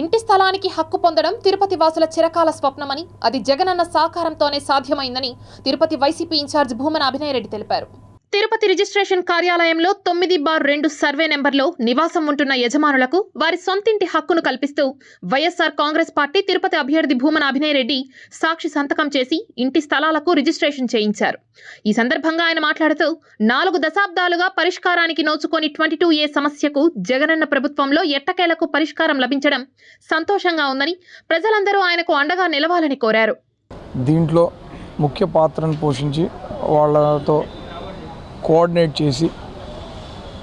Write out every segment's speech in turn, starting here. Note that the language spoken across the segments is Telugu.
ఇంటి స్థలానికి హక్కు పొందడం తిరుపతి వాసుల చిరకాల స్వప్నమని అది జగనన్న సహకారంతోనే సాధ్యమైందని తిరుపతి వైసీపీ ఇన్ఛార్జ్ భూమన అభినయ్ రెడ్డి తెలిపారు. తిరుపతి రిజిస్ట్రేషన్ కార్యాలయంలో తొమ్మిది బార్ రెండు సర్వే నెంబర్లో నివాసం ఉంటున్న యజమానులకు వారి సొంతింటి హక్కును కల్పిస్తూ వైఎస్ఆర్ కాంగ్రెస్ పార్టీ తిరుపతి అభ్యర్థి భూమన అభినయ్ రెడ్డి సాక్షి సంతకం చేసి ఇంటి స్థలాలకు రిజిస్ట్రేషన్ చేయించారు. ఈ సందర్భంగా ఆయన మాట్లాడుతూ నాలుగు దశాబ్దాలుగా పరిష్కారానికి నోచుకొని ట్వంటీ టూ ఏ సమస్యకు జగనన్న ప్రభుత్వంలో ఎట్టకేలకు పరిష్కారం లభించడం సంతోషంగా ఉందని ప్రజలందరూ ఆయనకు అండగా నిలవాలని కోరారు. దీంట్లో ముఖ్య పాత్రను పోషించి వాళ్ళతో కోఆర్డినేట్ చేసి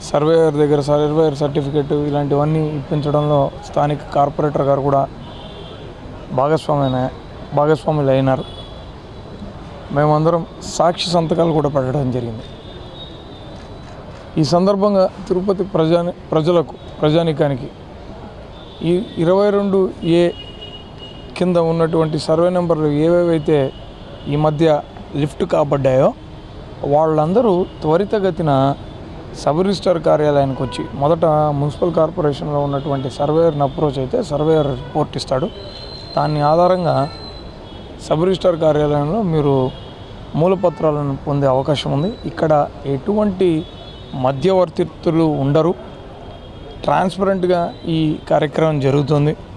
సర్వేయర్ దగ్గర సర్వేయర్ సర్టిఫికెట్ ఇలాంటివన్నీ ఇప్పించడంలో స్థానిక కార్పొరేటర్ గారు కూడా భాగస్వామ్యమైన భాగస్వాములు అయినారు. మేమందరం సాక్షి సంతకాలు కూడా పెట్టడం జరిగింది. ఈ సందర్భంగా తిరుపతి ప్రజా ప్రజలకు ప్రజానికానికి ఈ ఇరవై రెండు ఏ కింద ఉన్నటువంటి సర్వే నెంబర్లు ఏవేవైతే ఈ మధ్య లిఫ్ట్ కాబడ్డాయో వాళ్ళందరూ త్వరితగతిన సబ్ రిజిస్టర్ కార్యాలయానికి వచ్చి మొదట మున్సిపల్ కార్పొరేషన్లో ఉన్నటువంటి సర్వేయర్ని అప్రోచ్ అయితే సర్వేయర్ రిపోర్ట్ ఇస్తాడు. దాని ఆధారంగా సబ్ రిజిస్టర్ కార్యాలయంలో మీరు మూలపత్రాలను పొందే అవకాశం ఉంది. ఇక్కడ ఎటువంటి మధ్యవర్తిత్తులు ఉండరు. ట్రాన్స్పరెంట్గా ఈ కార్యక్రమం జరుగుతుంది.